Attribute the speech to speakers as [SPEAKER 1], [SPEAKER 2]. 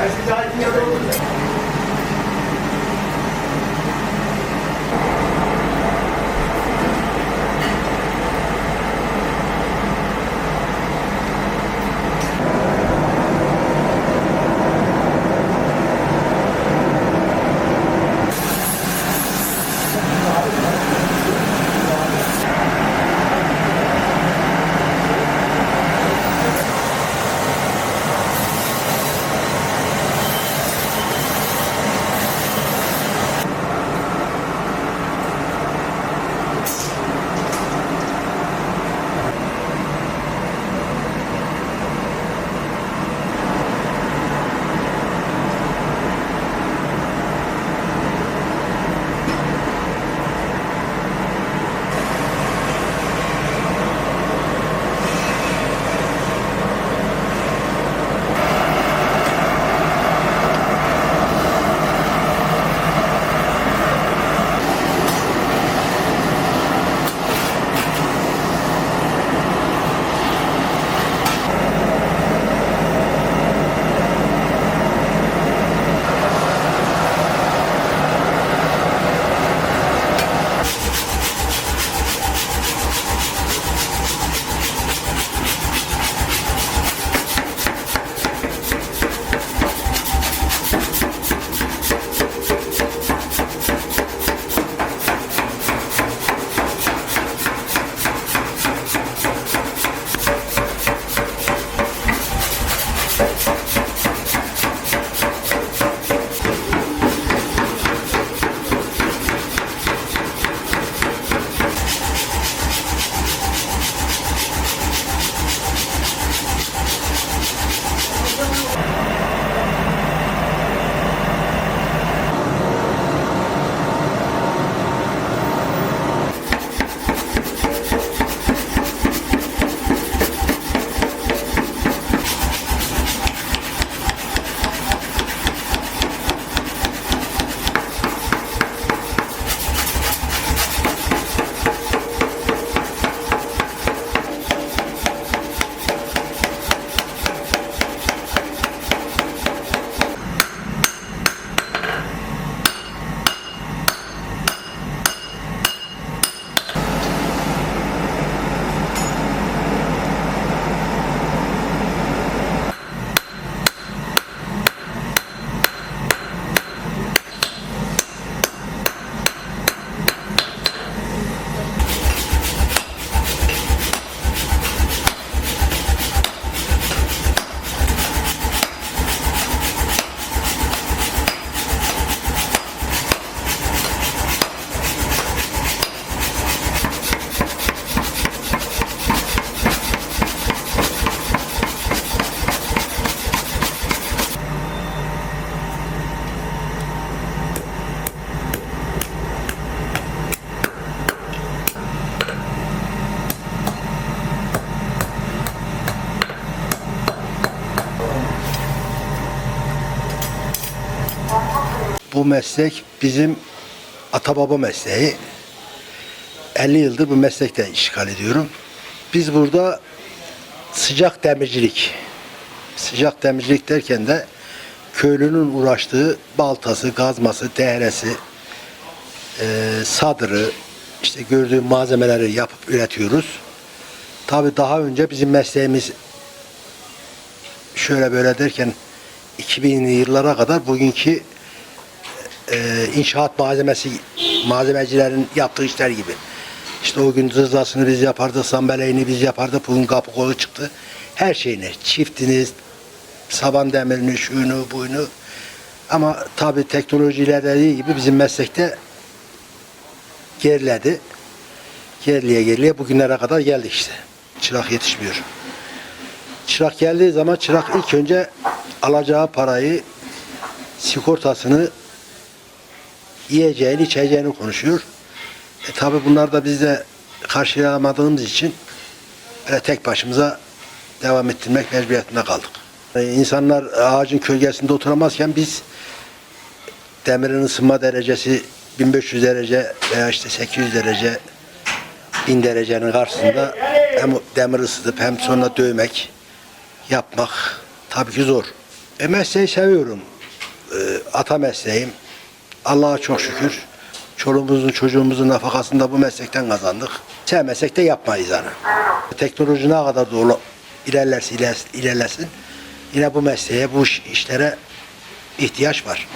[SPEAKER 1] Ben size ait bir yerde Bu meslek bizim ata baba mesleği. 50 yıldır bu meslekte işgal ediyorum. Biz burada sıcak demircilik, sıcak demircilik derken de köylünün uğraştığı baltası, gazması, dehresi, e, sadırı, işte gördüğüm malzemeleri yapıp üretiyoruz. Tabii daha önce bizim mesleğimiz şöyle böyle derken 2000'li yıllara kadar bugünkü e, inşaat malzemesi malzemecilerin yaptığı işler gibi. İşte o gün zızlasını biz yapardık, sambeleğini biz yapardık, bugün kapı kolu çıktı. Her şeyini, çiftini, saban demirini, şunu, buyunu. Ama tabii teknolojiyle dediği gibi bizim meslekte geriledi. Geriliye geriliye bugünlere kadar geldik işte. Çırak yetişmiyor. Çırak geldiği zaman çırak ilk önce alacağı parayı, sigortasını, yiyeceğini, içeceğini konuşuyor. E tabi bunlar da biz de karşılayamadığımız için böyle tek başımıza devam ettirmek mecburiyetinde kaldık. E, insanlar ağacın gölgesinde oturamazken biz demirin ısınma derecesi 1500 derece veya işte 800 derece 1000 derecenin karşısında hem demir ısıtıp hem sonra dövmek, yapmak tabii ki zor. E mesleği seviyorum. E, ata mesleğim. Allah'a çok şükür. Çoluğumuzun çocuğumuzun nafakasını da bu meslekten kazandık. Sevmesek de yapmayız yani. Teknoloji ne kadar doğru ilerlerse iler- ilerlesin yine bu mesleğe, bu iş- işlere ihtiyaç var.